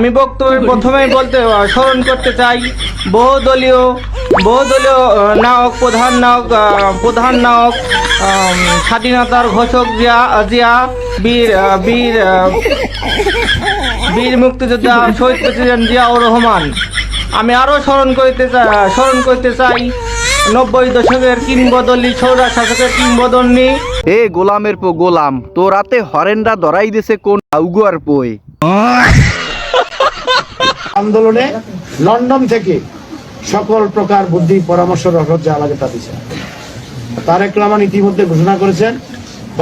আমি বক্তব্য প্রথমেই বলতে স্মরণ করতে চাই। বহুদলীয় বহুদলীয় নায়ক প্রধান নায়ক আহ, প্রধান নায়ক স্বাধীনতার ঘোষক জিয়া জিয়া বীর বীর বীর মুক্তিযোদ্ধা শহীদ প্রেসিডেন্ট জিয়াউর রহমান। আমি আরও স্মরণ করতে চাই স্মরণ করতে চাই নব্বই দশকের কিংবদন্তি সৌরা শাসকের কিংবদন্তি। এ গোলামের পো গোলাম তো রাতে হরেনরা ধরাই দিছে কোন আউগুয়ার পোয় আন্দোলনে লন্ডন থেকে সকল প্রকার বুদ্ধি পরামর্শ রহস্য আলাদা তা দিয়েছেন তারেক রহমান ইতিমধ্যে ঘোষণা করেছেন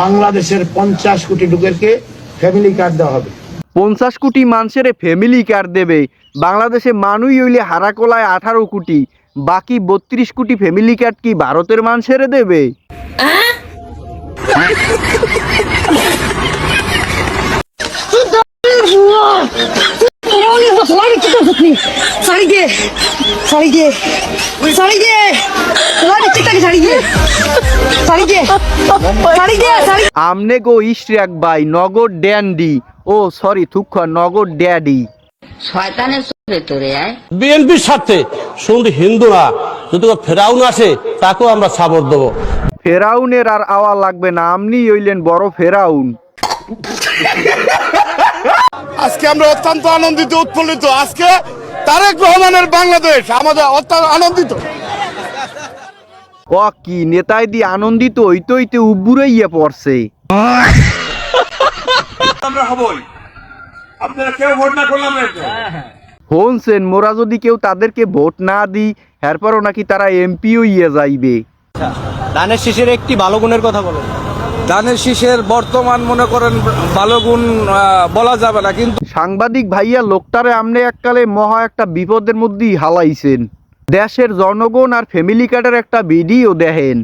বাংলাদেশের পঞ্চাশ কোটি লোকেরকে ফ্যামিলি কার্ড দেওয়া হবে। পঞ্চাশ কোটি মানুষের ফ্যামিলি কার্ড দেবে। বাংলাদেশে মানুষ হইলে হারাকোলায় আঠারো কোটি বাকি বত্রিশ কোটি ফ্যামিলি কার্ড কি ভারতের মানুষের দেবে? শাড়ি দে শাড়ি দে শাড়ি দে তোমার চিন্তাকে শাড়ি দে শাড়ি দে শাড়ি দে শাড়ি আমনে গো ইস্ট রাখবাই নগর ড্যান্ডি। ও সরি থুক্ষ নগর ড্যাডি। শয়তানের ভেতরে আয়। বিএনপির স্বার্থে শুধু হিন্দুরা যদি ফেরাউন আসে তাকেও আমরা সাপোর্ট দেবো। ফেরাউনের আর আওয়া লাগবে না আপনি হইলেন বড় ফেরাউন। আজকে আমরা অত্যন্ত আনন্দিত উৎফুল্লিত। আজকে তারেক রহমানের বাংলাদেশ আমাদের অত্যন্ত আনন্দিত। ও কি নেতাই দি আনন্দিত হইতে হইতে উব্বুরাইয়া পড়ছে। হনসেন মোরা যদি কেউ তাদেরকে ভোট না দিই এরপরও নাকি তারা এমপিও ইয়ে যাইবে। ধানের শীষের একটি ভালো গুণের কথা বলো। ধানের শীষের বর্তমান মনে করেন ভালো গুণ বলা যাবে না কিন্তু সাংবাদিক ভাইয়া লোকটারে আমনে এককালে মহা একটা বিপদের মধ্যেই হালাইছেন। দেশের জনগণ আর ফ্যামিলি কার্ডের একটা ভিডিও দেখেন।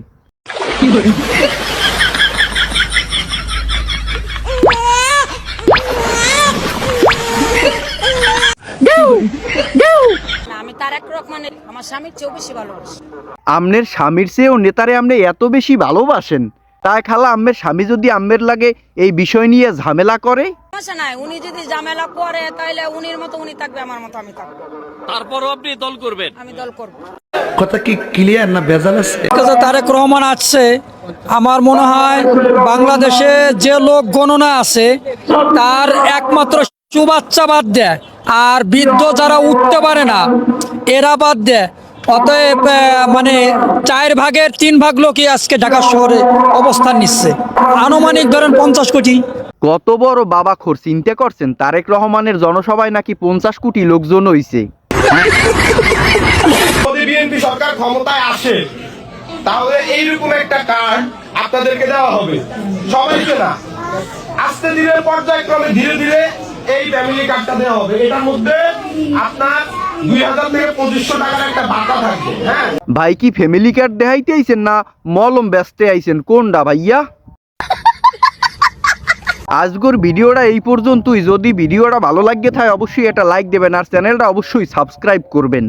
আমনের স্বামীর চেয়েও নেতারে আমনে এত বেশি ভালোবাসেন। তাই খালা আম্মের স্বামী যদি আম্মের লাগে এই বিষয় নিয়ে ঝামেলা করে? সমস্যা নাই উনি যদি ঝামেলা করে তাহলে উনির মতো উনি থাকবে আমার মতো আমি থাকব। তারপরও আপনি দল করবেন? আমি দল করব। কাছে তারেক রহমান আসছে আমার মনে হয় বাংলাদেশে যে লোক গণনা আছে তার একমাত্র সুবাচ্চা বাদ দেয়। আর বৃদ্ধ যারা উঠতে পারে না এরা বাদ দেয়। অতএব আহ, মানে চার ভাগের তিন ভাগ লোকই আজকে ঢাকা শহরে অবস্থান নিচ্ছে। আনুমানিক ধরেন পঞ্চাশ কোটি। কত বড় বাবা খোর চিন্তা করছেন তারেক রহমানের জনসভায় নাকি পঞ্চাশ কোটি লোকজন হইছে? যদি বিএনপি সরকার ক্ষমতায় আসে তাহলে এইরকম একটা কার্ড আপনাদেরকে দেওয়া হবে। সবাইকে না। আস্তে ধীরে পর্যায়ক্রমে ধীরে ধীরে এই ফ্যামিলি কার্ডটা দেওয়া হবে। এটার মধ্যে আপনার হ্যাঁ? ভাই, কি ফ্যামিলি কার্ড দেখাইতে আইছেন না? মলম ব্যস্তে আইছেন। কোনটা ভাইয়া? আজগর ভিডিওটা এই পর্যন্তই। যদি ভিডিওটা ভালো লাগে থাকে, অবশ্যই একটা লাইক দেবেন আর চ্যানেলটা অবশ্যই সাবস্ক্রাইব করবেন।